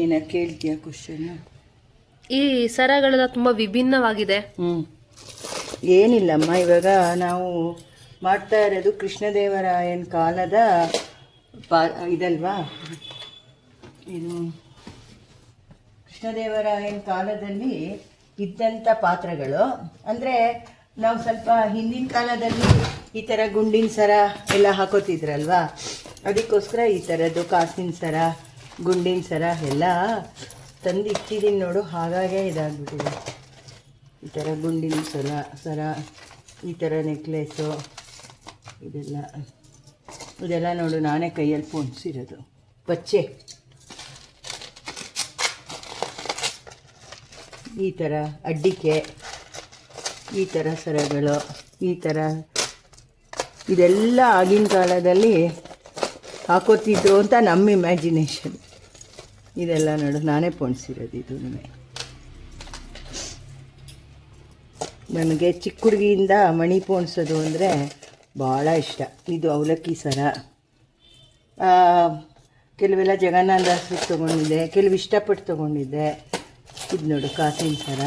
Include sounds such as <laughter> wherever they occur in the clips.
ಏನ ಕೇಳ್ತೀಯ ಕ್ವಶನ್ ಈ ಸರಗಳೆಲ್ಲ ತುಂಬ ವಿಭಿನ್ನವಾಗಿದೆ. ಹ್ಞೂ ಏನಿಲ್ಲಮ್ಮ ಇವಾಗ ನಾವು ಮಾಡ್ತಾ ಇರೋದು ಕೃಷ್ಣದೇವರಾಯನ ಕಾಲದ ಪಾ ಇದಲ್ವಾ? ಇದು ಕೃಷ್ಣದೇವರಾಯನ ಕಾಲದಲ್ಲಿ ಇದ್ದಂಥ ಪಾತ್ರಗಳು. ಅಂದರೆ ನಾವು ಸ್ವಲ್ಪ ಹಿಂದಿನ ಕಾಲದಲ್ಲಿ ಈ ಥರ ಗುಂಡಿನ ಸರ ಎಲ್ಲ ಹಾಕೋತಿದ್ರಲ್ವಾ? ಅದಕ್ಕೋಸ್ಕರ ಈ ಥರದ್ದು ಕಾಸಿನ ಸರ ಗುಂಡಿನ ಸರ ಎಲ್ಲ ತಂದು ಇಟ್ಟಿದ್ದೀನಿ ನೋಡು, ಹಾಗಾಗೇ ಇದಾಗ್ಬಿಟ್ಟಿದೆ. ಈ ಥರ ಗುಂಡಿನ ಸರ ಸರ, ಈ ಥರ ನೆಕ್ಲೆಸು ಇದೆಲ್ಲ. ಇದೆಲ್ಲ ನೋಡು, ನಾನೇ ಕೈಯಲ್ಲಿ ಪೋಣಿಸಿರೋದು. ಪಚ್ಚೆ. ಈ ಥರ ಅಡ್ಡಿಕೆ, ಈ ಥರ ಸರಗಳು, ಈ ಥರ ಇದೆಲ್ಲ ಆಗಿನ ಕಾಲದಲ್ಲಿ ಹಾಕೋತಿದ್ರು ಅಂತ ನಮ್ಮ ಇಮ್ಯಾಜಿನೇಷನ್ ಇದೆಲ್ಲ ನೋಡು, ನಾನೇ ಪೋಣಿಸಿರೋದು ಇದು ನನಗೆ ಚಿಕ್ಕ ಹುಡುಗಿಯಿಂದ ಮಣಿ ಪೋಣಿಸೋದು ಅಂದರೆ ಭಾಳ ಇಷ್ಟ. ಇದು ಅವಲಕ್ಕಿ ಸರ. ಕೆಲವೆಲ್ಲ ಜಗನ್ನಾಥಾಸ್ರಿಗೆ ತೊಗೊಂಡಿದ್ದೆ, ಕೆಲವು ಇಷ್ಟಪಟ್ಟು ತೊಗೊಂಡಿದ್ದೆ. ಇದು ನೋಡು, ಕಾಸಿನ ಸರ.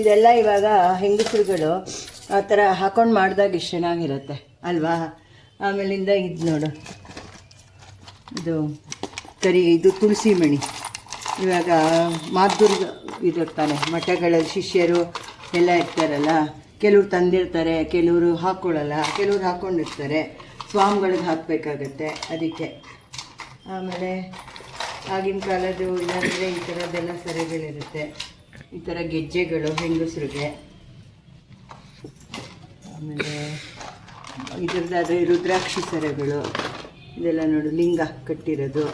ಇದೆಲ್ಲ ಇವಾಗ ಹೆಂಗಸರುಗಳು ಆ ಥರ ಹಾಕೊಂಡು ಮಾಡಿದಾಗ ಇಷ್ಟು ಚೆನ್ನಾಗಿರುತ್ತೆ, ಅಲ್ವಾ? ಆಮೇಲಿಂದ ಇದು ನೋಡು. ಇದು ಕರಿ, ಇದು ತುಳಸಿ ಮಣಿ ಇವಾಗ ಮಾಧುರ್ಗ ಇದಿರ್ತಾನೆ ಮಠಗಳಲ್ಲಿ ಶಿಷ್ಯರು ಎಲ್ಲ ಇರ್ತಾರಲ್ಲ, ಕೆಲವ್ರು ತಂದಿರ್ತಾರೆ, ಕೆಲವರು ಹಾಕ್ಕೊಳ್ಳಲ್ಲ ಕೆಲವ್ರು ಹಾಕ್ಕೊಂಡಿರ್ತಾರೆ ಸ್ವಾಮಿಗಳಿಗೆ ಹಾಕಬೇಕಾಗತ್ತೆ ಅದಕ್ಕೆ. ಆಮೇಲೆ ಆಗಿನ ಕಾಲದ್ದು ಇಲ್ಲಾಂದರೆ ಈ ಥರದ್ದೆಲ್ಲ ಸೆರೆಗಳಿರುತ್ತೆ, ಈ ಥರ ಗೆಜ್ಜೆಗಳು ಹೆಂಗಸ್ರಿಗೆ. ಆಮೇಲೆ ಇದ್ರದ್ದಾದರೆ ರುದ್ರಾಕ್ಷಿ ಸರಗಳು. ಇದೆಲ್ಲ ನೋಡು, ಲಿಂಗ ಕಟ್ಟಿರೋದು.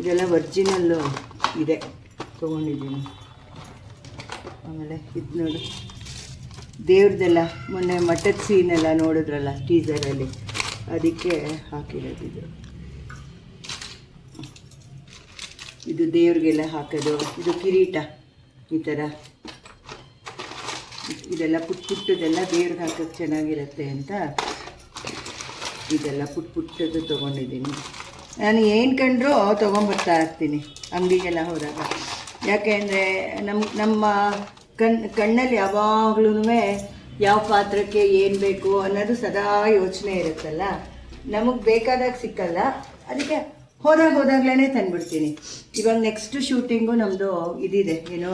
ಇದೆಲ್ಲ ಒರ್ಜಿನಲ್ಲು ಇದೆ, ತೊಗೊಂಡಿದ್ದೀನಿ. ಆಮೇಲೆ ಇದು ನೋಡು. ದೇವ್ರದ್ದೆಲ್ಲ ಮೊನ್ನೆ ಮಠದ ಸೀನೆಲ್ಲ ನೋಡಿದ್ರಲ್ಲ ಟೀಸರಲ್ಲಿ ಅದಕ್ಕೆ ಹಾಕಿರೋದು ಇದು. ಇದು ದೇವ್ರಿಗೆಲ್ಲ ಹಾಕೋದು. ಇದು ಕಿರೀಟ ಈ ಥರ ಇದೆಲ್ಲ ಪುಟ್ಟ ಪುಟ್ಟದೆಲ್ಲ ದೇವ್ರಿಗೆ ಹಾಕೋಕ್ಕೆ ಚೆನ್ನಾಗಿರುತ್ತೆ ಅಂತ ಇದೆಲ್ಲ ಪುಟ್ ಪುಟ್ಟದ್ದು ತೊಗೊಂಡಿದ್ದೀನಿ. ನಾನು ಏನು ಕಂಡ್ರೂ ತೊಗೊಂಬರ್ತಾ ಇರ್ತೀನಿ ಅಂಗಡಿಗೆಲ್ಲ ಹೋದಾಗ. ಯಾಕೆ ಅಂದರೆ ನಮ್ಮ ನಮ್ಮ ಕಣ್, ಕಣ್ಣಲ್ಲಿ ಯಾವಾಗ್ಲೂ ಯಾವ ಪಾತ್ರಕ್ಕೆ ಏನು ಬೇಕು ಅನ್ನೋದು ಸದಾ ಯೋಚನೆ ಇರುತ್ತಲ್ಲ. ನಮಗೆ ಬೇಕಾದಾಗ ಸಿಕ್ಕಲ್ಲ. ಅದಕ್ಕೆ ಹೋದಾಗ ಹೋದಾಗ್ಲೇ ತಂದ್ಬಿಡ್ತೀನಿ. ಇವಾಗ ನೆಕ್ಸ್ಟ್ ಶೂಟಿಂಗು ನಮ್ಮದು ಇದಿದೆ, ಏನು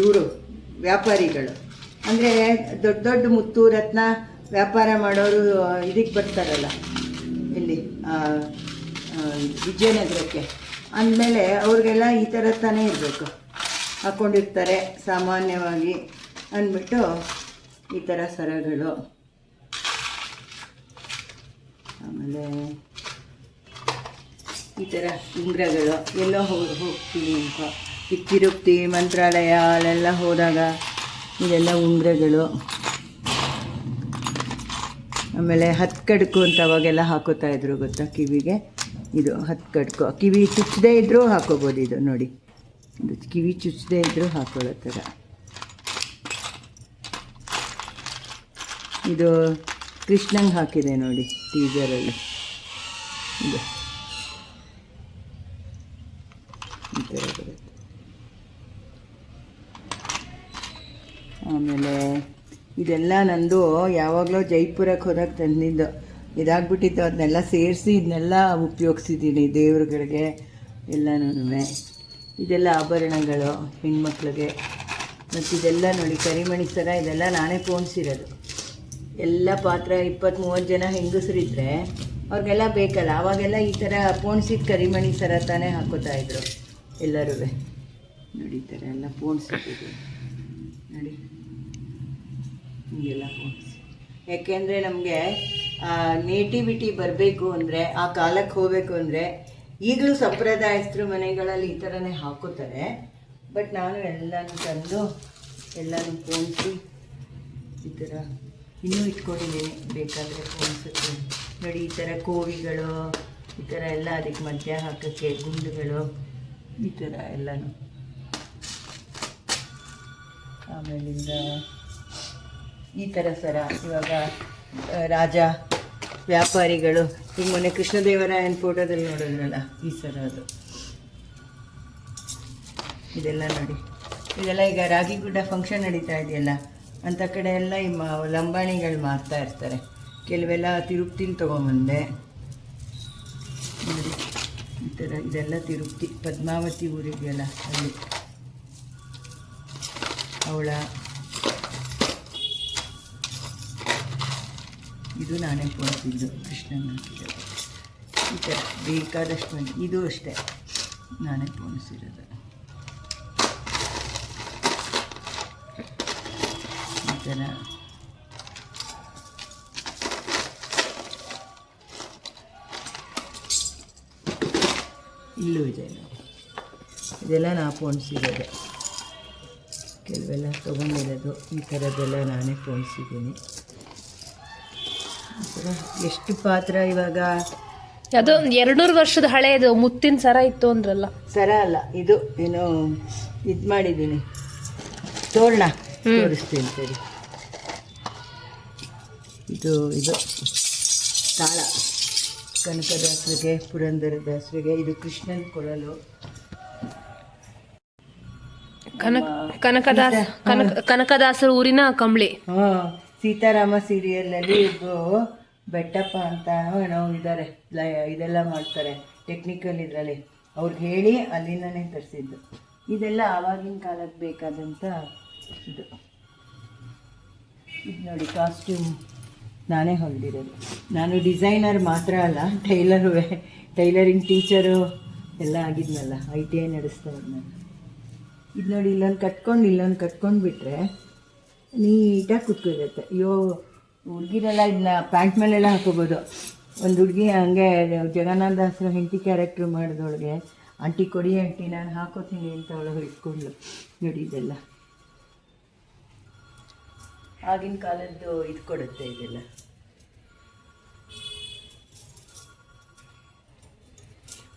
ಇವರು ವ್ಯಾಪಾರಿಗಳು. ಅಂದರೆ ದೊಡ್ಡ ದೊಡ್ಡ ಮುತ್ತು ರತ್ನ ವ್ಯಾಪಾರ ಮಾಡೋರು ಇದಕ್ಕೆ ಬರ್ತಾರಲ್ಲ, ಇಲ್ಲಿ ವಿಜಯನಗರಕ್ಕೆ. ಅಂದಮೇಲೆ ಅವ್ರಿಗೆಲ್ಲ ಈ ಥರ ತಾನೇ ಇರಬೇಕು. ಹಾಕ್ಕೊಂಡಿರ್ತಾರೆ ಸಾಮಾನ್ಯವಾಗಿ ಅಂದ್ಬಿಟ್ಟು ಈ ಥರ ಸರಗಳು. ಆಮೇಲೆ ಈ ಥರ ಉಂಗ್ರಗಳು. ಎಲ್ಲೋ ಹೋಗಿ ಹೋಗ್ತೀವಿ ಅಂತ. ಈ ತಿರುಪ್ತಿ, ಮಂತ್ರಾಲಯ, ಅಲ್ಲೆಲ್ಲ ಹೋದಾಗ ಇದೆಲ್ಲ ಉಂಗುರಗಳು. ಆಮೇಲೆ ಹತ್ತು ಕಡ್ಕು ಅಂತ ಅವಾಗೆಲ್ಲ ಹಾಕೋತಾ ಇದ್ರು ಗೊತ್ತಾ ಕಿವಿಗೆ? ಇದು ಹತ್ತು ಕಡ್ಕು. ಕಿವಿ ಚುಚ್ಚದೇ ಇದ್ದರೂ ಹಾಕೋಬೋದು ಇದು ನೋಡಿ. ಇದು ಕಿವಿ ಚುಚ್ಚದೇ ಇದ್ದರೂ ಹಾಕೊಳ್ಳೋ ಥರ. ಇದು ಕೃಷ್ಣಂಗೆ ಹಾಕಿದೆ ನೋಡಿ ಟೀಸರಲ್ಲಿ. ಇದು. ಈ ಥರ ಬರುತ್ತೆ. ಆಮೇಲೆ ಇದೆಲ್ಲ ನಂದು ಯಾವಾಗಲೂ ಜೈಪುರಕ್ಕೆ ಹೋದಾಗ ತಂದಿದ್ದು. ಇದಾಗ್ಬಿಟ್ಟಿತ್ತು ಅದನ್ನೆಲ್ಲ ಸೇರಿಸಿ ಇದನ್ನೆಲ್ಲ ಉಪಯೋಗಿಸಿದ್ದೀನಿ ದೇವ್ರುಗಳಿಗೆ ಎಲ್ಲನೂ ಇದೆಲ್ಲ ಆಭರಣಗಳು ಹೆಣ್ಮಕ್ಳಿಗೆ. ಮತ್ತು ಇದೆಲ್ಲ ನೋಡಿ, ಕರಿಮಣಿ ಸರ, ಇದೆಲ್ಲ ನಾನೇ ಪೋಣಿಸಿರೋದು. ಎಲ್ಲ ಪಾತ್ರ ಇಪ್ಪತ್ತ್ ಮೂವತ್ತು ಜನ ಹೆಂಗಸರಿದ್ರೆ ಅವ್ರಿಗೆಲ್ಲ ಬೇಕಲ್ಲ ಅವಾಗೆಲ್ಲ ಈ ಥರ ಪೋಣಿಸಿದ ಕರಿಮಣಿ ಸರ ತಾನೇ ಹಾಕೋತಾ ಇದ್ರು ಎಲ್ಲರೂ ನೋಡಿ, ಈ ಥರ ಎಲ್ಲ ಪೋಣಿಸಿಟ್ಟಿದ್ರು ನೋಡಿ. ಹೀಗೆಲ್ಲ ಪೋಣಿಸಿ ಯಾಕೆಂದರೆ ನಮಗೆ ನೇಟಿವಿಟಿ ಬರಬೇಕು ಅಂದರೆ, ಆ ಕಾಲಕ್ಕೆ ಹೋಗಬೇಕು ಅಂದರೆ, ಈಗಲೂ ಸಂಪ್ರದಾಯಸ್ಥರು ಮನೆಗಳಲ್ಲಿ ಈ ಥರನೇ ಹಾಕೋತಾರೆ ಬಟ್ ನಾನು ಎಲ್ಲನೂ ತಂದು, ಎಲ್ಲನೂ ಪೋಣಿಸಿ ಈ ಥರ ಇನ್ನೂ ಇಟ್ಕೊಂಡಿದ್ದೀನಿ. ಬೇಕಾದರೆ ಪೋಣಿಸೋಕ್ಕೆ ನೋಡಿ, ಈ ಥರ ಕೋವಿಗಳು, ಈ ಥರ ಎಲ್ಲ ಅದಕ್ಕೆ ಮಧ್ಯ ಹಾಕೋಕ್ಕೆ, ಗುಂಡುಗಳು, ಈ ಥರ ಎಲ್ಲನೂ. ಆಮೇಲಿಂದ ಈ ಥರ ಸರ. ಇವಾಗ ರಾಜ, ವ್ಯಾಪಾರಿಗಳು, ಈಗ ಮೊನ್ನೆ ಕೃಷ್ಣದೇವರಾಯನ ಫೋಟೋದಲ್ಲಿ ನೋಡಿದ್ರಲ್ಲ, ಈ ಸರ ಅದು. ಇದೆಲ್ಲ ನೋಡಿ. ಇದೆಲ್ಲ ಈಗ ರಾಗಿ ಗುಡ್ಡ ಫಂಕ್ಷನ್ ನಡೀತಾ ಇದೆಯಲ್ಲ, ಅಂತ ಕಡೆ ಎಲ್ಲ ಈ ಮ, ಲಂಬಾಣಿಗಳು ಮಾರ್ತಾ ಇರ್ತಾರೆ. ಕೆಲವೆಲ್ಲ ತಿರುಪ್ತಿಲಿ ತೊಗೊಂಬಂದೆ. ನೋಡಿ, ಈ ಥರ ಇದೆಲ್ಲ ತಿರುಪ್ತಿ, ಪದ್ಮಾವತಿ ಊರಿದೆಯಲ್ಲ ಅಲ್ಲಿ. ಅವಳ ಇದು ನಾನೇ ಕೊಡ್ತಿದ್ದು ಕೃಷ್ಣನ ಈ ಥರ ಬೇಕಾದಷ್ಟು ಮಂದಿ ಇದು ಅಷ್ಟೇ ನಾನೇ ಪೋಣಿಸಿರೋದು ಈ ಥರ. ಇಲ್ಲೂ ಇದೆ ಇದೆಲ್ಲ ನಾ ಪೋಣಿಸಿರೋದೆ ಕೆಲವೆಲ್ಲ ತೊಗೊಂಡಿರೋದು. ಈ ಥರದ್ದೆಲ್ಲ ನಾನೇ ಪೋಣಿಸಿದ್ದೀನಿ ಎಷ್ಟು ಪಾತ್ರ ಇವಾಗ? ಅದು ಎರಡ್ನೂರು ವರ್ಷದ ಹಳೆಯದು ಮುತ್ತಿನ ಸರ ಇತ್ತು ಅಂದ್ರಲ್ಲ. ಸರ ಅಲ್ಲ ಇದು ಏನೋ ಇದು ಮಾಡಿದ್ದೀನಿ. ತೋರಣ ತೋರಿಸ್ತೀನಿ ಸರಿ. ಇದು ಇದು. ತಾಳ ಕನಕದಾಸರಿಗೆ ಪುರಂದರದಾಸರಿಗೆ ಇದು ಕೃಷ್ಣನ ಕೊಳಲು ಕನಕ ಕನಕದಾಸ ಕನಕ ಕನಕದಾಸರ ಊರಿನ ಕಂಬಳಿ. ಹಾಂ ಸೀತಾರಾಮ ಸೀರಿಯಲಲ್ಲಿ ಇಬ್ಬರು ಬೆಟ್ಟಪ್ಪ ಅಂತ ಏನೋ ಇದ್ದಾರೆ ಇದೆಲ್ಲ ಮಾಡ್ತಾರೆ ಟೆಕ್ನಿಕಲ್ ಇದರಲ್ಲಿ. ಅವ್ರಿಗೆ ಹೇಳಿ ಅಲ್ಲಿಂದನೇ ತರಿಸಿದ್ದು. ಇದೆಲ್ಲ ಆವಾಗಿನ ಕಾಲಕ್ಕೆ ಬೇಕಾದಂಥ ಇದು. ಇದು ನೋಡಿ ಕಾಸ್ಟ್ಯೂಮ್ ನಾನೇ ಹೊಲಿದಿರೋದು. ನಾನು ಡಿಸೈನರ್ ಮಾತ್ರ ಅಲ್ಲ, ಟೈಲರು, ಟೈಲರಿಂಗ್ ಟೀಚರು ಎಲ್ಲ ಆಗಿದ್ನಲ್ಲ, ಐ ಟಿ ಐ ನಡೆಸ್ತಾ ನಾನು. ಇದು ನೋಡಿ, ಇಲ್ಲೊಂದು ಕಟ್ಕೊಂಡು ಇಲ್ಲೊಂದು ಕಟ್ಕೊಂಡು ಬಿಟ್ಟರೆ ನೀಟಾಗಿ ಕುತ್ಕೊಳ್ಳುತ್ತೆ ಅಯ್ಯೋ ಹುಡುಗಿರೆಲ್ಲ ಇದನ್ನ ಪ್ಯಾಂಟ್ ಮೇಲೆಲ್ಲ ಹಾಕೋಬೋದು. ಒಂದು ಹುಡುಗಿ ಹಂಗೆ ಜಗನ್ನಾಥ ದಾಸರ ಹೆಂಡತಿ ಕ್ಯಾರೆಕ್ಟ್ರ್ ಮಾಡಿದವಳಿಗೆ ಆಂಟಿ ಕೊಡಿ ಆಂಟಿ, ನಾನು ಹಾಕೋತೀನಿ ಅಂತ ಅವಳು ಇಟ್ಕೊಂಡ್ಲು. ನೋಡಿ ಇದೆಲ್ಲ. ಆಗಿನ ಕಾಲದ್ದು ಇದು ಕೊಡುತ್ತೆ ಇದೆಲ್ಲ.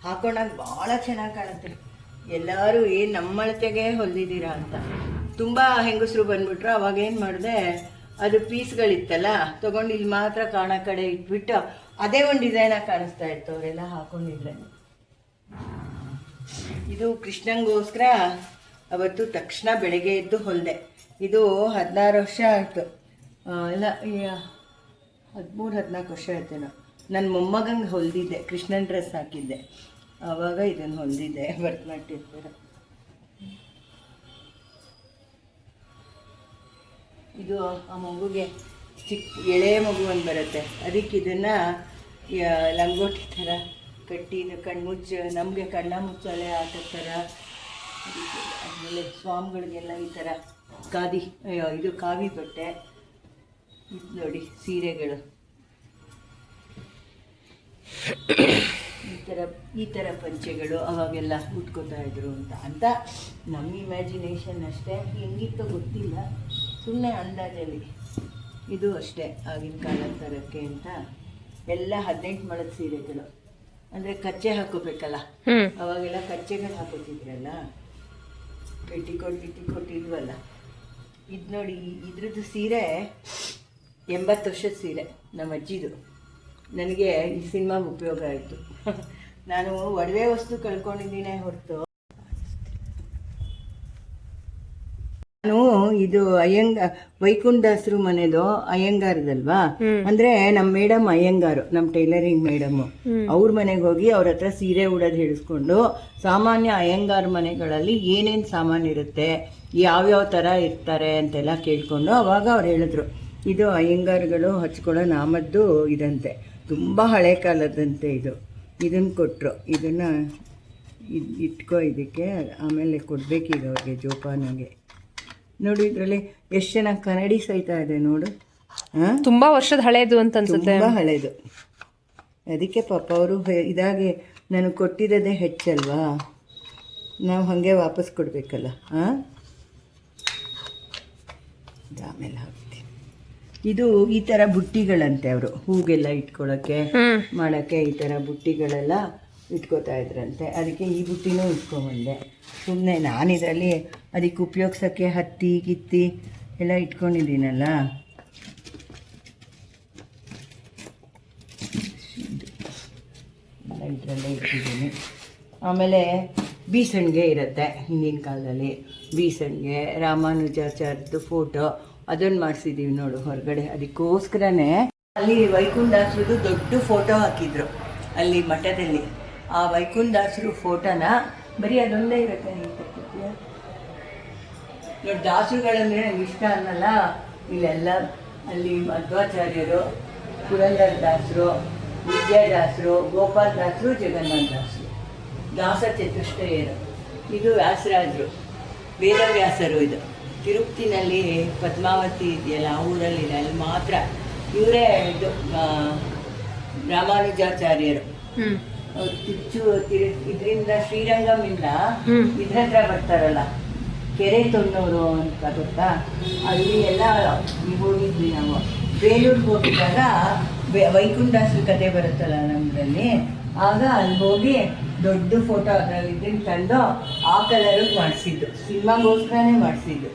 ಹಾಕೊಂಡಾಗ ಭಾಳ ಚೆನ್ನಾಗಿ ಕಾಣುತ್ತೆ. ಎಲ್ಲರೂ ಏನು ನಮ್ಮಳತೆಗೆ ಹೊಲಿದಿದ್ದೀರಾ ಅಂತ. ತುಂಬ ಹೆಂಗಸರು ಬಂದ್ಬಿಟ್ರು, ಅವಾಗ ಏನು ಮಾಡಿದೆ ಅದು ಪೀಸ್ಗಳಿತ್ತಲ್ಲ, ತಗೊಂಡು ಇಲ್ಲಿ ಮಾತ್ರ ಕಾಣೋ ಕಡೆ ಇಟ್ಬಿಟ್ಟು ಅದೇ ಒಂದು ಡಿಸೈನಾಗಿ ಕಾಣಿಸ್ತಾ ಇತ್ತು, ಅವರೆಲ್ಲ ಹಾಕೊಂಡಿದ್ರೆ. ಇದು ಕೃಷ್ಣಂಗೋಸ್ಕರ ಅವತ್ತು ತಕ್ಷಣ ಬೆಳಗ್ಗೆ ಎದ್ದು ಹೊಲ್ದೆ. ಇದು ಹದಿನಾರು ವರ್ಷ ಆಯಿತು. ಇಲ್ಲ ಹದಿಮೂರು, ಹದಿನಾಲ್ಕು ವರ್ಷ ಆಯ್ತೇನೋ ನನ್ನ ಮೊಮ್ಮಗಂಗೆ ಹೊಲ್ದಿದ್ದೆ, ಕೃಷ್ಣನ್ ಡ್ರೆಸ್ ಹಾಕಿದ್ದೆ. ಆವಾಗ ಇದನ್ನು ಹೊಲಿದಿದ್ದೆ ಭರತನಾಟ್ಯ ಇದು ಆ ಮಗುಗೆ ಚಿಕ್ಕ ಎಳೆ ಮಗು ಒಂದು ಬರುತ್ತೆ. ಅದಕ್ಕೆ ಇದನ್ನು ಲಂಗೋಟಿ ಥರ ಕಟ್ಟಿ, ಇದು ಕಣ್ಮುಚ್ಚ, ನಮಗೆ ಕಣ್ಣ ಮುಚ್ಚಾಲೆ ಆಟದ ಥರ ಆಮೇಲೆ ಸ್ವಾಮಿಗಳಿಗೆಲ್ಲ ಈ ಥರ ಖಾದಿ ಇದು ಕಾವಿ ಬಟ್ಟೆ. ಇದು ನೋಡಿ, ಸೀರೆಗಳು. ಈ ಥರ ಈ ಥರ ಪಂಚೆಗಳು ಅವಾಗೆಲ್ಲ ಉಟ್ಕೋತಾ ಇದ್ರು ಅಂತ. ಅಂತ ನಮ್ಮ ಇಮ್ಯಾಜಿನೇಷನ್ ಅಷ್ಟೇ. ಹೆಂಗಿತ್ತೋ ಗೊತ್ತಿಲ್ಲ. ಸುಮ್ಮನೆ ಅಂದಾಜಲ್ಲಿ. ಇದು ಅಷ್ಟೇ ಆಗಿನ ಕಾಲದ ತರಕ್ಕೆ ಅಂತ ಎಲ್ಲ ಹದಿನೆಂಟು ಮಳದ ಸೀರೆಗಳು. ಅಂದರೆ ಕಚ್ಚೆ ಹಾಕೋಬೇಕಲ್ಲ? ಅವಾಗೆಲ್ಲ ಕಚ್ಚೆಗಳು ಹಾಕೋತಿದ್ರಲ್ಲ? ಪೆಟ್ಟಿಕೋಟ್ ಗಿಟ್ಟಿಕೋಟ್ ಇಲ್ವಲ್ಲ ಇದು ನೋಡಿ ಇದ್ರದ್ದು ಸೀರೆ ಎಂಬತ್ತು ವರ್ಷದ ಸೀರೆ ನಮ್ಮ ಅಜ್ಜಿದು. ನನಗೆ ಈ ಸಿನಿಮಾ ಉಪಯೋಗ ಆಯಿತು. <laughs> ನಾನು ಒಡವೆ ವಸ್ತು ಕಳ್ಕೊಂಡಿದ್ದೀನಿ ಹೊರತು ನಾನು ಇದು ಅಯ್ಯಂಗ ವೈಕುಂಠಾಸರು ಮನೆದು ಅಯ್ಯಂಗಾರದಲ್ವಾ? ಅಂದ್ರೆ ನಮ್ಮ ಮೇಡಮ್ ಅಯ್ಯಂಗಾರು ನಮ್ಮ ಟೈಲರಿಂಗ್ ಮೇಡಮ್. ಅವ್ರ ಮನೆಗೆ ಹೋಗಿ ಅವ್ರ ಹತ್ರ ಸೀರೆ ಉಡೋದು ಹಿಡಿಸ್ಕೊಂಡು ಸಾಮಾನ್ಯ ಅಯ್ಯಂಗಾರ್ ಮನೆಗಳಲ್ಲಿ ಏನೇನ್ ಸಾಮಾನ್ ಇರುತ್ತೆ ಯಾವ್ಯಾವ ತರ ಇರ್ತಾರೆ ಅಂತೆಲ್ಲ ಕೇಳ್ಕೊಂಡು ಅವಾಗ ಅವ್ರು ಹೇಳಿದ್ರು. ಇದು ಅಯ್ಯಂಗಾರ್ಗಳು ಹಚ್ಕೊಳ್ಳೋ ನಾಮದ್ದು ಇದಂತೆ. ತುಂಬ ಹಳೆ ಕಾಲದಂತೆ ಇದು. ಇದನ್ನು ಕೊಟ್ಟರು ಇದನ್ನು ಇಟ್ಕೋ ಇದಕ್ಕೆ ಆಮೇಲೆ ಕೊಡಬೇಕೀಗ ಅವ್ರಿಗೆ ಜೋಪಾನಾಗೆ. ನೋಡಿ ಇದರಲ್ಲಿ ಎಷ್ಟು ಚೆನ್ನಾಗಿ ಕನ್ನಡಿ ಸಹಿತ ಇದೆ ನೋಡು. ಹಾಂ? ತುಂಬಾ ವರ್ಷದ ಹಳೆಯದು ಅಂತ ಅನ್ಸುತ್ತೆ. ತುಂಬ ಹಳೇದು. ಅದಕ್ಕೆ ಪಾಪ ಅವರು ಇದಾಗಿ ನಾನು ಕೊಟ್ಟಿರೋದೇ ಹೆಚ್ಚಲ್ವಾ? ನಾವು ಹಾಗೆ ವಾಪಸ್ ಕೊಡಬೇಕಲ್ಲ ಹಾಂ? ಆಮೇಲೆ ಹಾಕ್ತೀನಿ. ಇದು ಈ ಥರ ಬುಟ್ಟಿಗಳಂತೆ ಅವರು ಹೂಗೆಲ್ಲ ಇಟ್ಕೊಳ್ಳೋಕ್ಕೆ ಮಾಡೋಕ್ಕೆ ಈ ಥರ ಬುಟ್ಟಿಗಳೆಲ್ಲ. ಇಟ್ಕೋತಾ ಇದ್ರಂತೆ. ಅದಕ್ಕೆ ಈ ಬುಟ್ಟಿನೂ ಇಟ್ಕೊಂಬಂದೆ ಸುಮ್ಮನೆ ನಾನು ಇದರಲ್ಲಿ ಅದಕ್ಕೆ ಉಪಯೋಗ್ಸೋಕ್ಕೆ ಹತ್ತಿ, ಕಿತ್ತಿ ಎಲ್ಲ ಇಟ್ಕೊಂಡಿದ್ದೀನಲ್ಲ. ಇದರಲ್ಲೇ ಇಟ್ಟಿದ್ದೀನಿ ಆಮೇಲೆ ಬೀಸಣಿಗೆ ಇರುತ್ತೆ ಹಿಂದಿನ ಕಾಲದಲ್ಲಿ. ಬೀಸಣಿಗೆ ರಾಮಾನುಜಾಚಾರ್ಯದ್ದು ಫೋಟೋ ಅದನ್ನು ಮಾಡಿಸಿದ್ದೀವಿ ನೋಡು ಹೊರಗಡೆ. ಅದಕ್ಕೋಸ್ಕರನೇ ಅಲ್ಲಿ ವೈಕುಂಠಾಸ್ರದ್ದು ದೊಡ್ಡ ಫೋಟೋ ಹಾಕಿದ್ರು. ಅಲ್ಲಿ ಮಠದಲ್ಲಿ. ಆ ವೈಕುಂಠಾಸರು ಫೋಟೋನ, ಬರೀ ಅದೊಂದೇ ಇರುತ್ತೆ? ನೋಡಿ ದಾಸುಗಳಂದ್ರೆ ನನಗೆ ಇಷ್ಟ ಅನ್ನಲ್ಲ. ಇಲ್ಲೆಲ್ಲ ಅಲ್ಲಿ ಮಧ್ವಾಚಾರ್ಯರು, ಪುರಂದರ ದಾಸರು ವಿದ್ಯಾದಾಸರು ಗೋಪಾಲ್ ದಾಸರು, ಜಗನ್ನಾಥ ದಾಸರು. ದಾಸ ಚತುಷ್ಟಯರು ಇದು ವ್ಯಾಸರಾಜರು. ವೇದವ್ಯಾಸರು ಇದು. ತಿರುಪ್ತಿನಲ್ಲಿ ಪದ್ಮಾವತಿ ಇದೆಯಲ್ಲ, ಆ ಊರಲ್ಲಿದೆ ಅಲ್ಲಿ ಮಾತ್ರ. ಇವರೇ ಇದು ರಾಮಾನುಜಾಚಾರ್ಯರು. ತಿಚ್ಚು ಇದರಿಂದ ಶ್ರೀರಂಗಮಿಂದ. ಇದ್ರ ಹತ್ರ ಬರ್ತಾರಲ್ಲ. ಕೆರೆ ತೊನ್ನೂರು ಅಂತ ಗೊತ್ತಾ? ಅಲ್ಲಿ ಎಲ್ಲ ಹೋಗಿದ್ವಿ ನಾವು. ಬೇಲೂರಿಗೆ ಹೋಗಿದ್ದಾಗ ವೈಕುಂಠಸು ವೈಕುಂಠಾಸ್ರ ಕತೆ ಬರುತ್ತಲ್ಲ ನಮ್ಮದ್ರಲ್ಲಿ ಆಗ ಅಲ್ಲಿ ಹೋಗಿ ದೊಡ್ಡ ಫೋಟೋ ಅದರಲ್ಲಿ ಇದನ್ನ ತಂದು ಆ ಕಲರ್ ಮಾಡಿಸಿದ್ದು. ಸಿನಿಮಾಗೋಸ್ಕರನೇ ಮಾಡಿಸಿದ್ದು.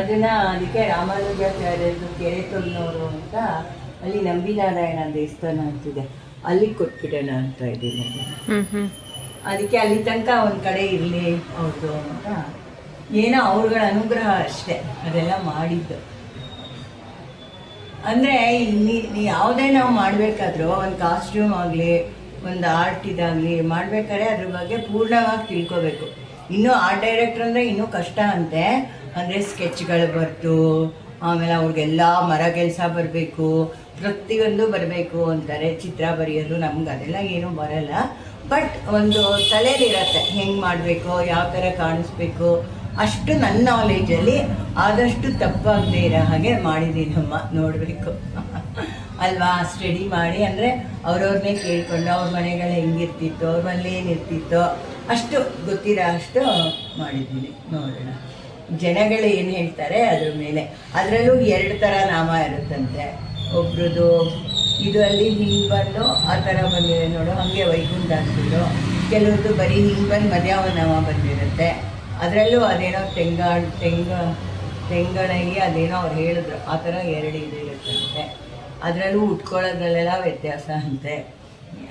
ಅದನ್ನ ಅದಕ್ಕೆ ರಾಮಾನುಜಾಚಾರ್ಯರು ಕೆರೆ ತೊನ್ನೂರು ಅಂತ ಅಲ್ಲಿ ನಂಬಿನಾರಾಯಣ ದೇವಸ್ಥಾನ ಅಂತಿದೆ. ಅಲ್ಲಿಗೆ ಕೊಟ್ಬಿಡೋಣ ಅಂತ ಇದ್ದೀನಿ. ಅದಕ್ಕೆ ಅಲ್ಲಿ ತನಕ ಒಂದು ಕಡೆ ಇರಲಿ ಅವ್ರದ್ದು ಅಂತ. ಏನೋ ಅವ್ರಗಳ ಅನುಗ್ರಹ ಅಷ್ಟೇ ಅದೆಲ್ಲ ಮಾಡಿದ್ದು. ಅಂದರೆ ನೀ ಯಾವುದೇ ನಾವು ಮಾಡಬೇಕಾದ್ರೂ ಒಂದು ಕಾಸ್ಟ್ಯೂಮ್ ಆಗಲಿ ಒಂದು ಆರ್ಟ್ ಇದಾಗಲಿ ಮಾಡ್ಬೇಕಾದ್ರೆ ಅದ್ರ ಬಗ್ಗೆ ಪೂರ್ಣವಾಗಿ ತಿಳ್ಕೊಬೇಕು. ಇನ್ನೂ ಆರ್ಟ್ ಡೈರೆಕ್ಟರ್ ಅಂದರೆ ಇನ್ನೂ ಕಷ್ಟ ಅಂತೆ. ಅಂದರೆ ಸ್ಕೆಚ್ಗಳು ಬರ್ತು ಆಮೇಲೆ ಅವ್ರಿಗೆಲ್ಲ ಮರ ಕೆಲಸ ಬರಬೇಕು ಪ್ರತಿಯೊಂದು ಬರಬೇಕು ಅಂತಾರೆ, ಚಿತ್ರ ಬರೆಯೋದು ನಮ್ಗೆ ಅದೆಲ್ಲ ಏನೂ ಬರಲ್ಲ. ಬಟ್ ಒಂದು ತಲೆಯಲ್ಲಿರತ್ತೆ ಹೆಂಗೆ ಮಾಡಬೇಕು, ಯಾವ ಥರ ಕಾಣಿಸ್ಬೇಕು, ಅಷ್ಟು ನನ್ನ ನಾಲೇಜಲ್ಲಿ ಆದಷ್ಟು ತಪ್ಪಾಗದೇ ಇರೋ ಹಾಗೆ ಮಾಡಿದ್ದೀನಮ್ಮ ನೋಡಬೇಕು. ಅಲ್ವಾ? ಸ್ಟಡಿ ಮಾಡಿ ಅಂದರೆ ಅವ್ರವ್ರನ್ನೇ ಕೇಳಿಕೊಂಡು ಅವ್ರ ಮನೆಗಳು ಹೆಂಗಿರ್ತಿತ್ತು, ಅವ್ರ ಮನೇಲಿ ಏನಿರ್ತಿತ್ತೋ ಅಷ್ಟು ಗೊತ್ತಿರೋ ಅಷ್ಟು ಮಾಡಿದ್ದೀನಿ, ನೋಡೋಣ. ಜನಗಳು ಏನು ಹೇಳ್ತಾರೆ ಅದ್ರ ಮೇಲೆ. ಅದರಲ್ಲೂ ಎರಡು ಥರ ನಾಮ ಇರುತ್ತಂತೆ. ಒಬ್ರದ್ದು ಇದು ಅಲ್ಲಿ ಹಿಂಗೆ ಬಂದು ಆ ಥರ ಬಂದಿದೆ ನೋಡು, ಹಾಗೆ ವೈಕುಂಠ ಅಂತಿದ್ರು. ಕೆಲವ್ರದ್ದು ಬರೀ ಹಿಂಗೆ ಬಂದು ಮದ್ಯಾವ ನಾಮ ಬಂದಿರುತ್ತೆ. ಅದರಲ್ಲೂ ಅದೇನೋ ತೆಂಗ ತೆಂಗ, ತೆಂಗಣಗಿ ಅದೇನೋ ಅವ್ರು ಹೇಳಿದ್ರು. ಆ ಥರ ಎರಡು ಇದು ಇರುತ್ತಂತೆ. ಅದರಲ್ಲೂ ಉಟ್ಕೊಳ್ಳೋದ್ರಲ್ಲೆಲ್ಲ ವ್ಯತ್ಯಾಸ ಅಂತೆ.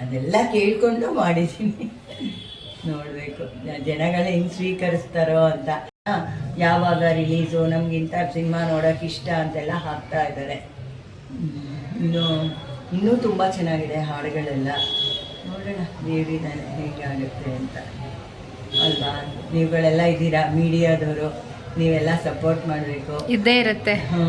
ಅದೆಲ್ಲ ಕೇಳಿಕೊಂಡು ಮಾಡಿದ್ದೀನಿ ನೋಡಬೇಕು. ಜನಗಳು ಹೆಂಗೆ ಸ್ವೀಕರಿಸ್ತಾರೋ ಅಂತ. ಯಾವಾಗ ರಿಲೀಸು ನಮ್ಗಿಂತ ಸಿನಿಮಾ ನೋಡೋಕೆ ಇಷ್ಟ ಅಂತೆಲ್ಲ ಹಾಕ್ತಾ ಇದ್ದಾರೆ. ಇನ್ನು ಇನ್ನೂ ತುಂಬ ಚೆನ್ನಾಗಿದೆ ಹಾಡುಗಳೆಲ್ಲ. ನೋಡೋಣ ದೇವಿದಾನೆ ಹೇಗೆ ಆಗುತ್ತೆ ಅಂತ. ಅಲ್ವಾ? ನೀವುಗಳೆಲ್ಲ ಇದ್ದೀರಾ? ಮೀಡಿಯಾದವರು ನೀವೆಲ್ಲ ಸಪೋರ್ಟ್ ಮಾಡಬೇಕು. ಇದ್ದೇ ಇರುತ್ತೆ. ಹ್ಞೂ